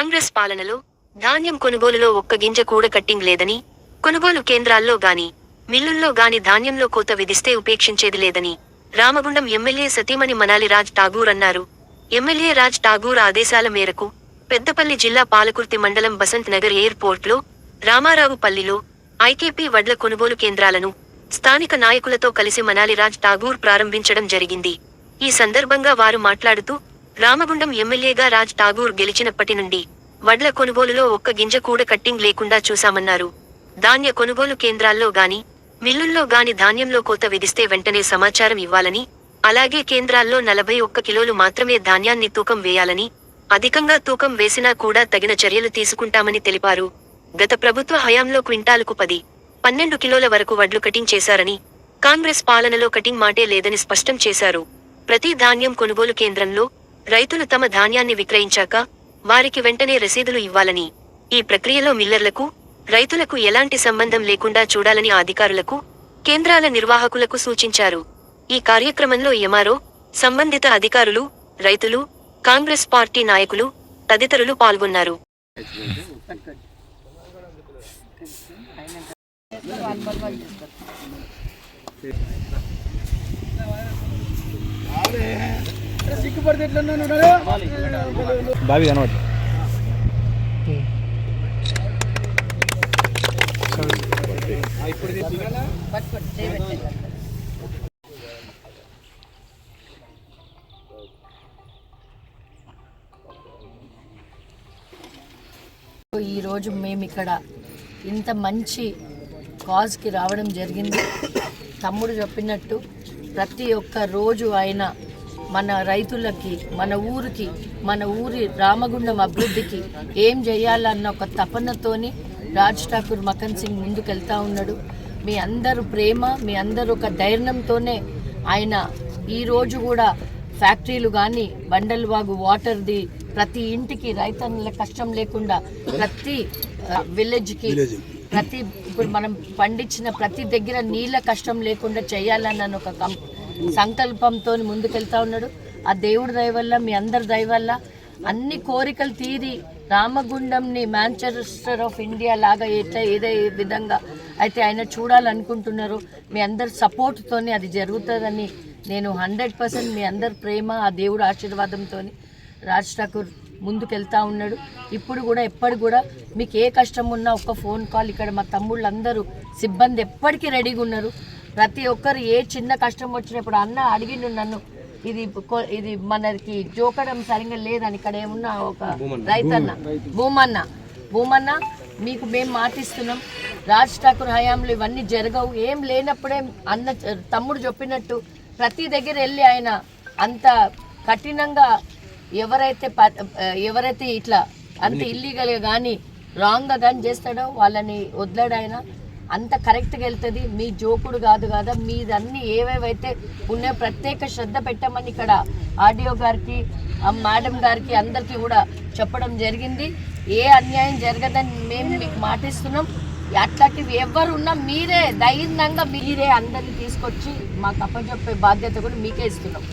కాంగ్రెస్ పాలనలో ధాన్యం కొనుగోలులో ఒక్క గింజ కూడా కట్టింగ్ లేదని కొనుగోలు కేంద్రాల్లో గాని మిల్లుల్లో గాని ధాన్యంలో కోత విధిస్తే ఉపేక్షించేది లేదని రామగుండం ఎమ్మెల్యే సతీమణి మనాలి రాజ్ ఠాగూర్ అన్నారు. ఎమ్మెల్యే రాజ్ ఠాగూర్ ఆదేశాల మేరకు పెద్దపల్లి జిల్లా పాలకుర్తి మండలం బసంత్ నగర్ ఎయిర్పోర్ట్లో రామారావుపల్లిలో ఐకేపీ వడ్ల కొనుగోలు కేంద్రాలను స్థానిక నాయకులతో కలిసి మనాలి రాజ్ ఠాగూర్ ప్రారంభించడం జరిగింది. ఈ సందర్భంగా వారు మాట్లాడుతూ రామగుండం ఎమ్మెల్యేగా రాజ్ ఠాగూర్ గెలిచినప్పటి నుండి వడ్ల కొనుగోలులో ఒక్క గింజ కూడా కట్టింగ్ లేకుండా చూశామన్నారు. ధాన్య కొనుగోలు కేంద్రాల్లో గాని మిల్లుల్లో గాని ధాన్యంలో కోత విధిస్తే వెంటనే సమాచారం ఇవ్వాలని అలాగే కేంద్రాల్లో నలభై ఒక్క కిలోలు మాత్రమే ధాన్యాన్ని తూకం వేయాలని అధికంగా తూకం వేసినా కూడా తగిన చర్యలు తీసుకుంటామని తెలిపారు. గత ప్రభుత్వ హయాంలో క్వింటాలుకు పది పన్నెండు కిలోల వరకు వడ్లు కటింగ్ చేశారని కాంగ్రెస్ పాలనలో కటింగ్ మాటే లేదని స్పష్టం చేశారు. ప్రతి ధాన్యం కొనుగోలు కేంద్రంలో రైతులు తమ ధాన్యాన్ని విక్రయించాక వారికి వెంటనే రసీదులు ఇవ్వాలని ఈ ప్రక్రియలో మిల్లర్లకు రైతులకు ఎలాంటి సంబంధం లేకుండా చూడాలని అధికారులకు కేంద్రాల నిర్వాహకులకు సూచించారు. ఈ కార్యక్రమంలో ఎమారో సంబంధిత అధికారులు రైతులు కాంగ్రెస్ పార్టీ నాయకులు తదితరులు పాల్గొన్నారు. సిగ్గుపడితే ఎట్లా బావి కనబడి ఈరోజు మేము ఇక్కడ ఇంత మంచి కాజ్కి రావడం జరిగింది. తమ్ముడు చెప్పినట్టు ప్రతి ఒక్క రోజు ఆయన మన రైతులకి మన ఊరికి మన ఊరి రామగుండం అభివృద్ధికి ఏం చేయాలన్న ఒక తపనతోని రాజ్ ఠాకూర్ మకన్ సింగ్ ముందుకెళ్తా ఉన్నాడు. మీ అందరు ప్రేమ మీ అందరు ఒక ధైర్యంతోనే ఆయన ఈరోజు కూడా ఫ్యాక్టరీలు కానీ బండల్వాగు వాటర్ది ప్రతి ఇంటికి రైతన్నుల కష్టం లేకుండా ప్రతి విలేజ్కి ప్రతి ఇప్పుడు మనం పండించిన ప్రతి దగ్గర నీళ్ళ కష్టం లేకుండా చేయాలన్న ఒక సంకల్పంతో ముందుకెళ్తా ఉన్నాడు. ఆ దేవుడి దయ వల్ల మీ అందరి దయ వల్ల అన్ని కోరికలు తీరి రామగుండంని మాంచెస్టర్ ఆఫ్ ఇండియా లాగా ఎట్లా ఏదే విధంగా అయితే ఆయన చూడాలనుకుంటున్నారు మీ అందరి సపోర్ట్తోనే అది జరుగుతుందని నేను హండ్రెడ్ పర్సెంట్ మీ అందరి ప్రేమ ఆ దేవుడు ఆశీర్వాదంతో రాజ్ ఠాకూర్ ముందుకెళ్తా ఉన్నాడు. ఇప్పుడు కూడా ఎప్పటి కూడా మీకు ఏ కష్టం ఉన్నా ఒక ఫోన్ కాల్. ఇక్కడ మా తమ్ముళ్ళందరూ సిబ్బంది ఎప్పటికీ రెడీగా ఉన్నారు. ప్రతి ఒక్కరు ఏ చిన్న కష్టం వచ్చినప్పుడు అన్న అడిగిండు నన్ను. ఇది ఇది మనకి జోకడం సరిగ్గా లేదని ఇక్కడ ఏమున్నా ఒక రైతన్న. భూమన్న. భూమన్న. మీకు మేము మాటిస్తున్నాం. రాజ్ ఠాకూర్ హయాంలో ఇవన్నీ జరగవు. ఏం లేనప్పుడే అన్న తమ్ముడు చెప్పినట్టు ప్రతి దగ్గర వెళ్ళి ఆయన అంత కఠినంగా ఎవరైతే ప- ఎవరైతే ఇట్లా అంత ఇల్లీగల్గా కానీ రాంగ్గా కానీ చేస్తాడో వాళ్ళని వదిలాడు ఆయన. అంత కరెక్ట్గా వెళ్తుంది. మీ జోకుడు కాదు కదా మీదన్నీ ఏవేవైతే ఉన్నాయో ప్రత్యేక శ్రద్ధ పెట్టమని ఇక్కడ ఆడియో గారికి మేడం గారికి అందరికీ కూడా చెప్పడం జరిగింది. ఏ అన్యాయం జరగదని మేము మీకు మాటిస్తున్నాం. అట్లాంటివి ఎవరున్నా మీరే ధైర్యంగా మీరే అందరిని తీసుకొచ్చి మాకు అప్పచెప్పే బాధ్యత కూడా మీకే ఇస్తున్నాం.